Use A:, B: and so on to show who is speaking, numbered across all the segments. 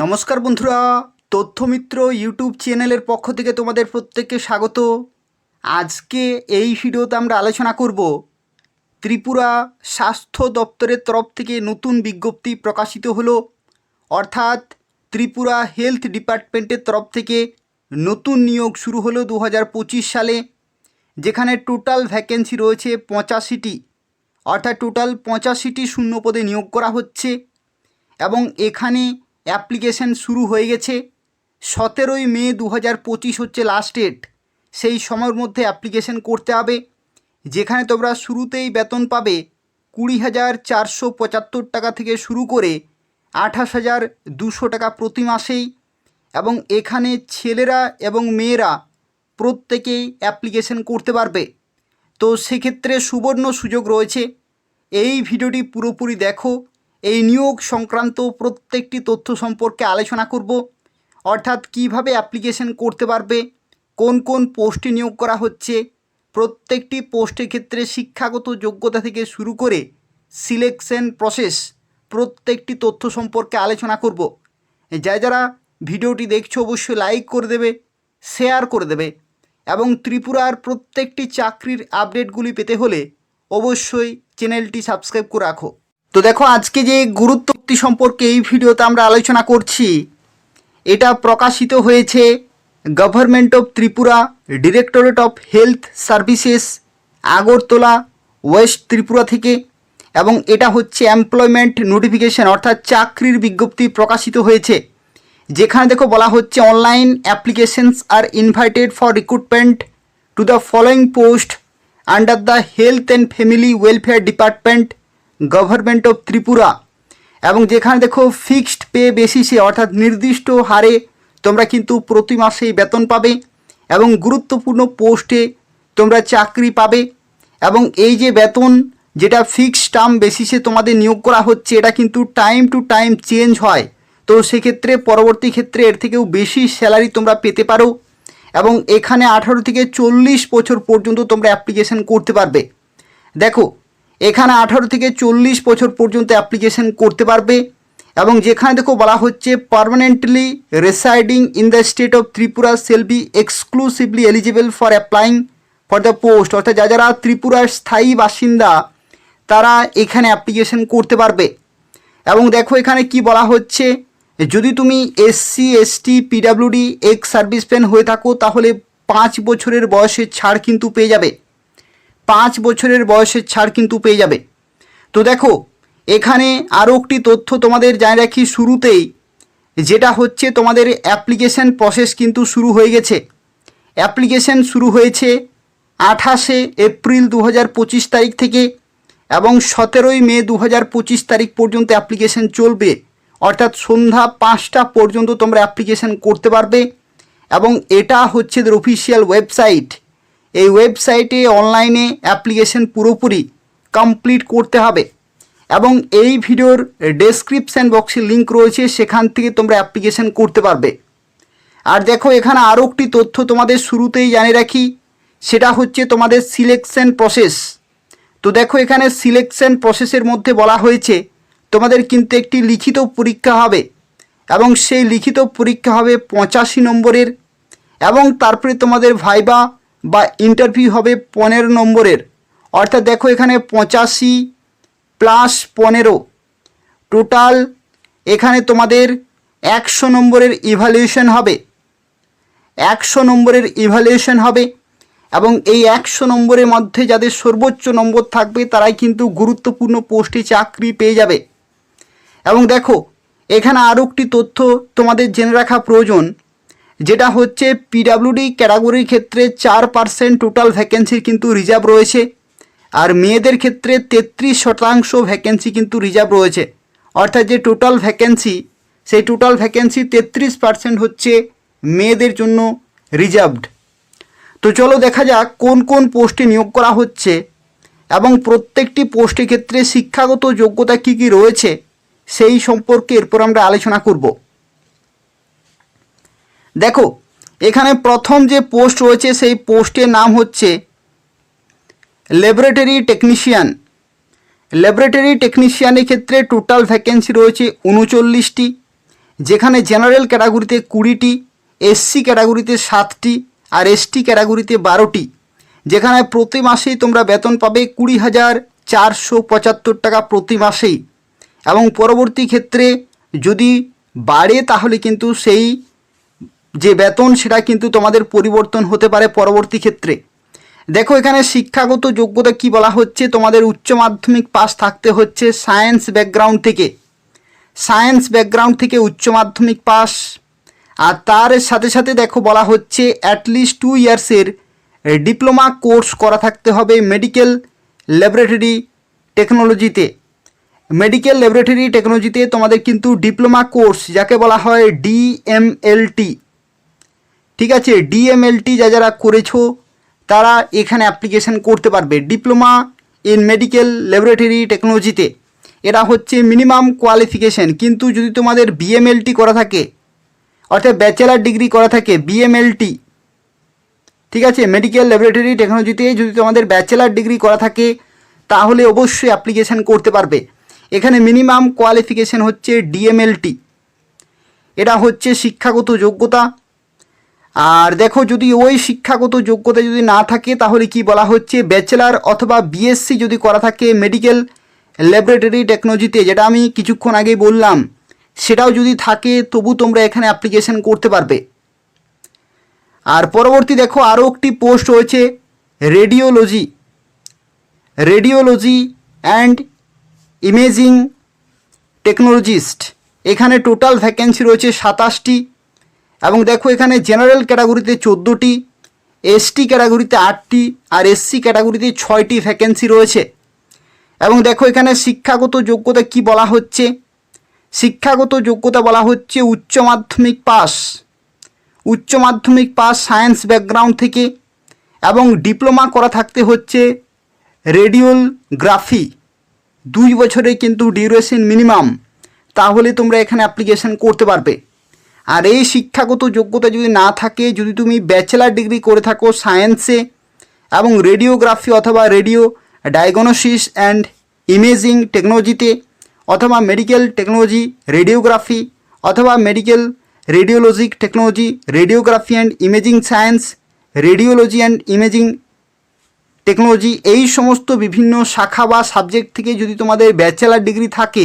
A: নমস্কার বন্ধুরা, তথ্যমিত্র ইউটিউব চ্যানেলের পক্ষ থেকে তোমাদের প্রত্যেককে স্বাগত। আজকে এই ভিডিওতে আমরা আলোচনা করব ত্রিপুরা স্বাস্থ্য দপ্তরের তরফ থেকে নতুন বিজ্ঞপ্তি প্রকাশিত হলো। অর্থাৎ ত্রিপুরা হেলথ ডিপার্টমেন্টের তরফ থেকে নতুন নিয়োগ শুরু হলো দু হাজার পঁচিশ সালে, যেখানে টোটাল ভ্যাকেন্সি রয়েছে পঁচাশিটি। অর্থাৎ টোটাল পঁচাশিটি শূন্য পদে নিয়োগ করা হচ্ছে এবং এখানে অ্যাপ্লিকেশন শুরু হয়ে গেছে। সতেরোই মে দু হাজার পঁচিশ হচ্ছে লাস্ট ডেট সেই সময়ের মধ্যে অ্যাপ্লিকেশন করতে হবে। যেখানে তোমরা শুরুতেই বেতন পাবে কুড়ি হাজার চারশো পঁচাত্তর টাকা থেকে শুরু করে আঠাশ হাজার দুশো টাকা প্রতি মাসেই এবং এখানে ছেলেরা এবং মেয়েরা প্রত্যেকেই অ্যাপ্লিকেশন করতে পারবে। তো সেক্ষেত্রে সুবর্ণ সুযোগ রয়েছে। এই ভিডিওটি পুরোপুরি দেখো। এই নিয়োগ সংক্রান্ত প্রত্যেকটি তথ্য সম্পর্কে আলোচনা করব। অর্থাৎ কীভাবে অ্যাপ্লিকেশন করতে পারবে, কোন কোন পোস্টে নিয়োগ করা হচ্ছে, প্রত্যেকটি পোস্টের ক্ষেত্রে শিক্ষাগত যোগ্যতা থেকে শুরু করে সিলেকশন প্রসেস প্রত্যেকটি তথ্য সম্পর্কে আলোচনা করব। যা যারা ভিডিওটি দেখছ অবশ্যই লাইক করে দেবে, শেয়ার করে দেবে এবং ত্রিপুরার প্রত্যেকটি চাকরির আপডেটগুলি পেতে হলে অবশ্যই চ্যানেলটি সাবস্ক্রাইব করে রাখো। তো দেখো, আজকে যে গুরুত্বটি সম্পর্কে এই ভিডিওতে আমরা আলোচনা করছি, এটা প্রকাশিত হয়েছে government of Tripura directorate of health services Agartala west Tripura থেকে, এবং এটা হচ্ছে এমপ্লয়মেন্ট নোটিফিকেশন অর্থাৎ চাকরির বিজ্ঞপ্তি প্রকাশিত হয়েছে। যেখানে দেখো বলা হচ্ছে online applications are invited for recruitment to the following post under the health and family welfare department government of Tripura. এবং যেখানে দেখো ফিক্সড পে বেসিসে, অর্থাৎ নির্দিষ্ট হারে তোমরা কিন্তু প্রতি মাসেই বেতন পাবে এবং গুরুত্বপূর্ণ পোস্টে তোমরা চাকরি পাবে এবং এই যে বেতন যেটা ফিক্সড টার্ম বেসিসে তোমাদের নিয়োগ করা হচ্ছে, এটা কিন্তু টাইম টু টাইম চেঞ্জ হয়। তো সেক্ষেত্রে পরবর্তী ক্ষেত্রে এর থেকেও বেশি স্যালারি তোমরা পেতে পারো এবং এখানে আঠারো থেকে চল্লিশ বছর পর্যন্ত তোমরা অ্যাপ্লিকেশন করতে পারবে। দেখো এখানে আঠারো থেকে চল্লিশ বছর পর্যন্ত অ্যাপ্লিকেশন করতে পারবে এবং যেখানে দেখো বলা হচ্ছে permanently residing in the state of Tripura shall be exclusively eligible for applying for the post অর্থাৎ যা যারা ত্রিপুরার স্থায়ী বাসিন্দা, তারা এখানে অ্যাপ্লিকেশন করতে পারবে। এবং দেখো এখানে কি বলা হচ্ছে, যদি তুমি SC ST PWD ex service serviceman হয়ে থাকো, তাহলে পাঁচ বছরের বয়সের ছাড় কিন্তু পেয়ে যাবে। পাঁচ বছরের বয়সের ছাড় কিন্তু পেয়ে যাবে। তো দেখো, এখানে আরও একটি তথ্য তোমাদের জানিয়ে রাখি শুরুতেই, যেটা হচ্ছে তোমাদের অ্যাপ্লিকেশন প্রসেস কিন্তু শুরু হয়ে গেছে। অ্যাপ্লিকেশন শুরু হয়েছে আঠাশে এপ্রিল দু হাজার পঁচিশ তারিখ থেকে এবং সতেরোই মে দু হাজার পঁচিশ তারিখ পর্যন্ত অ্যাপ্লিকেশন চলবে। অর্থাৎ সন্ধ্যা পাঁচটা পর্যন্ত তোমরা অ্যাপ্লিকেশন করতে পারবে এবং এটা হচ্ছে এদের অফিসিয়াল ওয়েবসাইট এই ওয়েবসাইটে অনলাইনে অ্যাপ্লিকেশন পুরোপুরি কমপ্লিট করতে হবে। এবং এই ভিডিওর ডেসক্রিপশান বক্সে লিঙ্ক রয়েছে, সেখান থেকে তোমরা অ্যাপ্লিকেশন করতে পারবে। আর দেখো, এখানে আরও একটি তথ্য তোমাদের শুরুতেই জানিয়ে রাখি, সেটা হচ্ছে তোমাদের সিলেকশন প্রসেস তো দেখো, এখানে সিলেকশন প্রসেসের মধ্যে বলা হয়েছে, তোমাদের কিন্তু একটি লিখিত পরীক্ষা হবে। এবং সেই লিখিত পরীক্ষা হবে পঁচাশি নম্বরের। এবং তারপরে তোমাদের ভাইবা বা ইন্টারভিউ হবে পনেরো নম্বরের। অর্থাৎ দেখো এখানে পঁচাশি প্লাস পনেরো। টোটাল এখানে তোমাদের একশো নম্বরের ইভ্যালুয়েশন হবে। একশো নম্বরের ইভ্যালুয়েশন হবে এবং এই একশো নম্বরের মধ্যে যাদের সর্বোচ্চ নম্বর থাকবে তারাই কিন্তু গুরুত্বপূর্ণ পোস্টে চাকরি পেয়ে যাবে। এবং দেখো, এখানে আরও একটি তথ্য তোমাদের জেনে রাখা প্রয়োজন। যেটা হচ্ছে পিডাব্লিউডি ক্যাটাগরির ক্ষেত্রে চার পার্সেন্ট টোটাল ভ্যাকেন্সির কিন্তু রিজার্ভ রয়েছে। আর মেয়েদের ক্ষেত্রে তেত্রিশ শতাংশ ভ্যাকেন্সি কিন্তু রিজার্ভ রয়েছে। অর্থাৎ যে টোটাল ভ্যাকেন্সি সেই টোটাল ভ্যাকেন্সি তেত্রিশ পার্সেন্ট হচ্ছে মেয়েদের জন্য রিজার্ভড তো চলো দেখা যাক কোন কোন পোস্টে নিয়োগ করা হচ্ছে এবং প্রত্যেকটি পোস্টের ক্ষেত্রে শিক্ষাগত যোগ্যতা কী কী রয়েছে, সেই সম্পর্কে এরপর আমরা আলোচনা করব। দেখো, এখানে প্রথম যে পোস্ট রয়েছে সেই পোস্টের নাম হচ্ছে ল্যাবরেটরি টেকনিশিয়ান। ল্যাবরেটরি টেকনিশিয়ানের ক্ষেত্রে টোটাল ভ্যাকেন্সি রয়েছে উনচল্লিশটি, যেখানে জেনারেল ক্যাটাগরিতে কুড়িটি, এসসি ক্যাটাগরিতে সাতটি আর এসটি ক্যাটাগরিতে বারোটি, যেখানে প্রতি মাসেই তোমরা বেতন পাবে কুড়ি হাজার চারশো পঁচাত্তর টাকা প্রতি মাসেই। এবং পরবর্তী ক্ষেত্রে যদি বাড়ে তাহলে কিন্তু সেই যে বেতন, সেটা কিন্তু তোমাদের পরিবর্তন হতে পারে পরবর্তী ক্ষেত্রে। দেখো, এখানে শিক্ষাগত যোগ্যতা কি বলা হচ্ছে? তোমাদের উচ্চ মাধ্যমিক পাস থাকতে হচ্ছে সায়েন্স ব্যাকগ্রাউন্ড থেকে। সায়েন্স ব্যাকগ্রাউন্ড থেকে উচ্চ মাধ্যমিক পাস আর তার সাথে সাথে দেখো, বলা হচ্ছে অ্যাটলিস্ট টু ইয়ার্সের ডিপ্লোমা কোর্স করা থাকতে হবে মেডিকেল ল্যাবরেটরি টেকনোলজিতে মেডিকেল ল্যাবরেটরি টেকনোলজিতে তোমাদের কিন্তু ডিপ্লোমা কোর্স, যাকে বলা হয় ডিএমএলটি ঠিক আছে ডিএমএলটি যা যারা করেছ, তারা এখানে অ্যাপ্লিকেশন করতে পারবে। ডিপ্লোমা ইন মেডিকেল ল্যাবরেটরি টেকনোলজিতে এরা হচ্ছে মিনিমাম কোয়ালিফিকেশন কিন্তু যদি তোমাদের বিএমএলটি করা থাকে, অর্থাৎ ব্যাচেলার ডিগ্রি করা থাকে বিএমএলটি ঠিক আছে মেডিকেল ল্যাবরেটরি টেকনোলজিতে যদি তোমাদের ব্যাচেলার ডিগ্রি করা থাকে, তাহলে অবশ্যই অ্যাপ্লিকেশন করতে পারবে। এখানে মিনিমাম কোয়ালিফিকেশন হচ্ছে ডিএমএলটি এটা হচ্ছে শিক্ষাগত যোগ্যতা। আর দেখো, যদি ওই শিক্ষাগত যোগ্যতা যদি না থাকে, তাহলে কি বলা হচ্ছে? ব্যাচেলার অথবা বিএসসি যদি করা থাকে মেডিকেল ল্যাবরেটরি টেকনোলজিতে যেটা আমি কিছুক্ষণ আগেই বললাম, সেটাও যদি থাকে, তবু তোমরা এখানে অ্যাপ্লিকেশন করতে পারবে। আর পরবর্তী দেখো, আরও একটি পোস্ট রয়েছে radiology radiology and imaging technologist এখানে টোটাল ভ্যাকেন্সি রয়েছে সাতাশটি। এবং দেখো এখানে জেনারেল ক্যাটাগরিতে চোদ্দোটি এসটি ক্যাটাগরিতে আটটি আর এসসি ক্যাটাগরিতে ছয়টি ভ্যাকেন্সি রয়েছে। এবং দেখো এখানে শিক্ষাগত যোগ্যতা কি বলা হচ্ছে? শিক্ষাগত যোগ্যতা বলা হচ্ছে উচ্চ মাধ্যমিক পাস। উচ্চ মাধ্যমিক পাস সায়েন্স ব্যাকগ্রাউন্ড থেকে এবং ডিপ্লোমা করা থাকতে হচ্ছে রেডিওগ্রাফি দুই বছরে কিন্তু ডিউরেশন মিনিমাম তাহলে তোমরা এখানে অ্যাপ্লিকেশন করতে পারবে। আর এই শিক্ষাগত যোগ্যতা যদি না থাকে, যদি তুমি ব্যাচেলার ডিগ্রি করে থাকো সায়েন্সে এবং রেডিওগ্রাফি অথবা রেডিও ডায়াগনোসিস অ্যান্ড ইমেজিং টেকনোলজিতে অথবা মেডিকেল টেকনোলজি রেডিওগ্রাফি অথবা medical radiologic technology radiography and imaging science radiology and imaging technology এই সমস্ত বিভিন্ন শাখা বা সাবজেক্ট থেকে যদি তোমাদের ব্যাচেলার ডিগ্রি থাকে,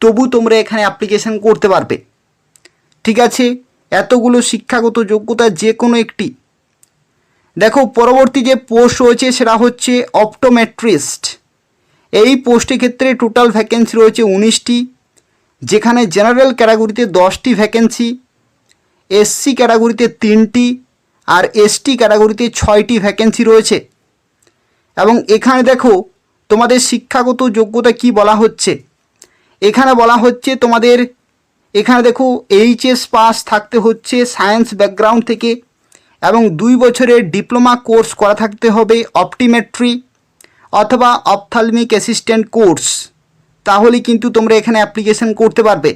A: তবু তোমরা এখানে অ্যাপ্লিকেশন করতে পারবে। ঠিক আছে, এতগুলো শিক্ষাগত যোগ্যতা যে কোনো একটি। দেখো, পরবর্তী যে পোস্ট রয়েছে সেটা হচ্ছে অপটোমেট্রিস্ট। এই পোস্টের ক্ষেত্রে টোটাল ভ্যাকেন্সি রয়েছে উনিশটি, যেখানে জেনারেল ক্যাটাগরিতে দশটি ভ্যাকেন্সি এসসি ক্যাটাগরিতে তিনটি আর এসটি ক্যাটাগরিতে ছয়টি ভ্যাকেন্সি রয়েছে। এবং এখানে দেখো, তোমাদের শিক্ষাগত যোগ্যতা কি বলা হচ্ছে? এখানে বলা হচ্ছে তোমাদের এখানে দেখো এইচএস পাস থাকতে হচ্ছে, সায়েন্স ব্যাকগ্রাউন্ড থেকে, এবং দুই বছরের ডিপ্লোমা কোর্স করা থাকতে হবে অপটিমেট্রি অথবা অপথালমিক অ্যাসিস্ট্যান্ট কোর্স। তাহলে কিন্তু তোমরা এখানে অ্যাপ্লিকেশন করতে পারবে।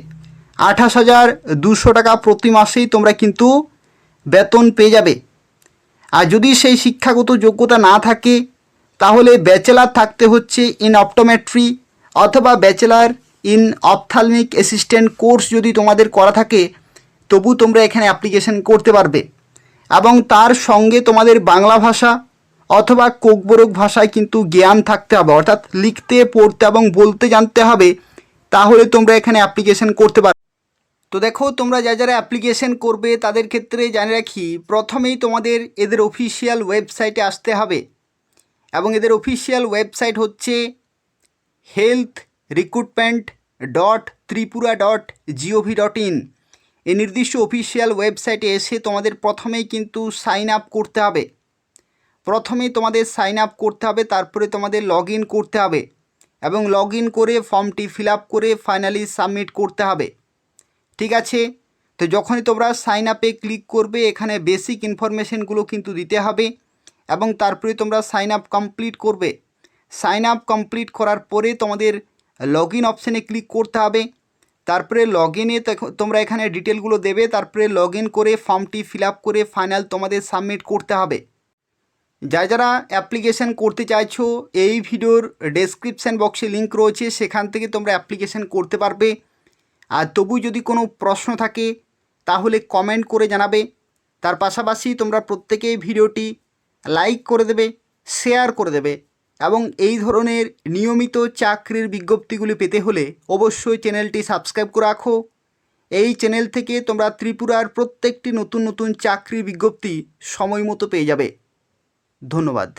A: আঠাশ হাজার দুশো টাকা প্রতি মাসেই তোমরা কিন্তু বেতন পেয়ে যাবে। আর যদি সেই শিক্ষাগত যোগ্যতা না থাকে, তাহলে ব্যাচেলার থাকতে হচ্ছে ইন অপটোমেট্রি অথবা bachelor in ophthalmic assistant course যদি তোমাদের করা থাকে, তবু তোমরা এখানে অ্যাপ্লিকেশন করতে পারবে। এবং তার সঙ্গে তোমাদের বাংলা ভাষা অথবা কোকবরক ভাষায় কিন্তু জ্ঞান থাকতে হবে, অর্থাৎ লিখতে, পড়তে এবং বলতে জানতে হবে, তাহলে তোমরা এখানে অ্যাপ্লিকেশন করতে পারবে। তো দেখো, তোমরা যা যারা অ্যাপ্লিকেশন করবে, তাদের ক্ষেত্রে জানে রাখি, প্রথমেই তোমাদের এদের অফিসিয়াল ওয়েবসাইটে আসতে হবে। এবং এদের অফিসিয়াল ওয়েবসাইট হচ্ছে health recruitment dot Tripura dot G O V dot in এই নির্দিষ্ট অফিসিয়াল ওয়েবসাইটে এসে তোমাদের প্রথমেই কিন্তু সাইন আপ করতে হবে। প্রথমেই তোমাদের সাইন আপ করতে হবে, তারপরে তোমাদের লগ করতে হবে এবং লগ করে ফর্মটি ফিল করে ফাইনালি সাবমিট করতে হবে। ঠিক আছে? তো যখনই তোমরা সাইন আপে ক্লিক করবে, এখানে বেসিক ইনফরমেশনগুলো কিন্তু দিতে হবে এবং তারপরে তোমরা সাইন আপ কমপ্লিট করবে। সাইন আপ কমপ্লিট করার পরে তোমাদের লগ ইন অপশানে ক্লিক করতে হবে। তারপরে লগ ইনে তোমরা এখানে ডিটেলগুলো দেবে। তারপরে লগ ইন করে ফর্মটি ফিল আপ করে ফাইনাল তোমাদের সাবমিট করতে হবে। যারা যারা অ্যাপ্লিকেশান করতে চাইছো, এই ভিডিওর ডেসক্রিপশান বক্সে লিঙ্ক রয়েছে। সেখান থেকে তোমরা অ্যাপ্লিকেশান করতে পারবে। আর তবু যদি কোনো প্রশ্ন থাকে, তাহলে কমেন্ট করে জানাবে। তার পাশাপাশি তোমরা প্রত্যেকেই ভিডিওটি লাইক করে দেবে শেয়ার করে দেবে। এবং এই ধরনের নিয়মিত চাকরির বিজ্ঞপ্তিগুলি পেতে হলে অবশ্যই চ্যানেলটি সাবস্ক্রাইব করে রাখো। এই চ্যানেল থেকে তোমরা ত্রিপুরার প্রত্যেকটি নতুন নতুন চাকরির বিজ্ঞপ্তি সময় মতো পেয়ে যাবে। ধন্যবাদ।